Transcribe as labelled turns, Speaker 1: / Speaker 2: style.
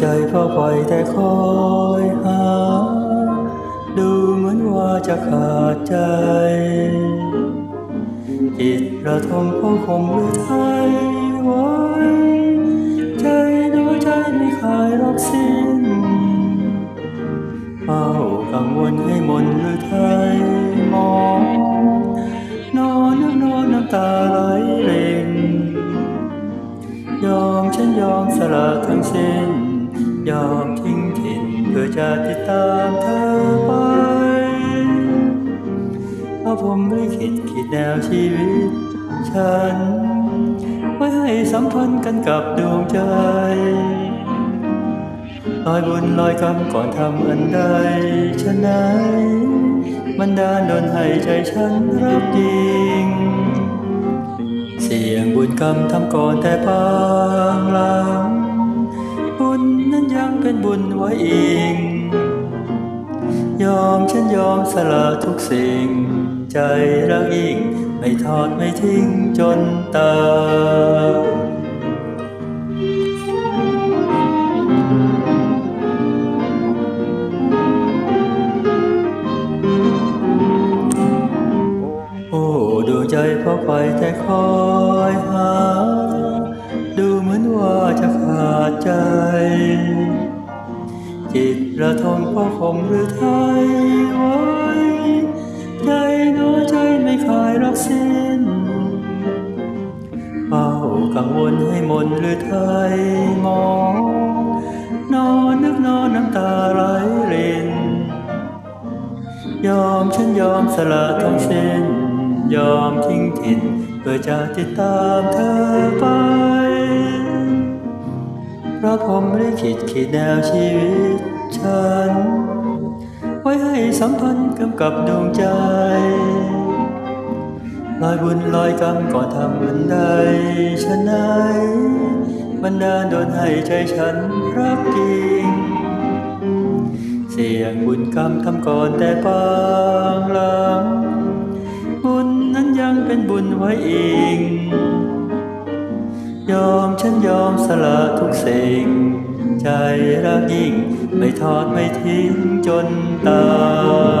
Speaker 1: ใจเฝ้าคอยแต่คอยหา ดูเหมือนว่าจะขาดใจ จิตระทมผู้คมหรือไทยไว้ ใจน้อยใจไม่คลายรักสิ้นเฝ้ากังวลให้มนหรือไทยมองนอนนึกนอนน้ำตาไหลเร่งยอมฉันยอมสละทั้งสิ้น ยอมทิ้งถิ่นเพื่อจะติดตามเธอไปเพราะผมไม่คิดคิดแนวชีวิต ฉันไว้ให้สัมพันธ์กันกับดวงใจลอยบุญลอยกรรมก่อนทำอันใดฉะไหนมันดาลดนให้ใจฉันรักจริง เสียงบุญกรรมทำก่อนแต่ปางหลัง บุญไว้อีกยอมฉันยอมสละทุกสิ่ง ใจรักยิ่งไม่ทอดไม่ทิ้งจนตายโอ้ดวงใจเพราะไฟแต่คอยหา ดูเหมือนว่าจะขาดใจ จิตระทมเพราะคมหรือไทยไว้ใจน้อยใจไม่คลายรักสิ้นเฝ้ากังวลให้มนหรือไทยมองนอนนึกนอนน้ำตาไหลรินยอมฉันยอมสละทั้งสิ้น ยอมทิ้งถิ่นเพื่อจะติดตามเธอไป เพราะผมได้คิดขีดแนวชีวิตฉัน ไว้ให้สัมพันธ์กำกับดวงใจ ลอยบุญลอยกรรมก่อนทำอื่นใดฉะไหนมันดาลโดนให้ใจฉันรักจริง เสียงบุญกรรมทำก่อนแต่ปางหลัง บุญนั้นยังเป็นบุญไว้เอีก ยอมฉันยอมสละทุกสิ่ง ใจรักยิ่ง ไม่ทอดไม่ทิ้งจนตาย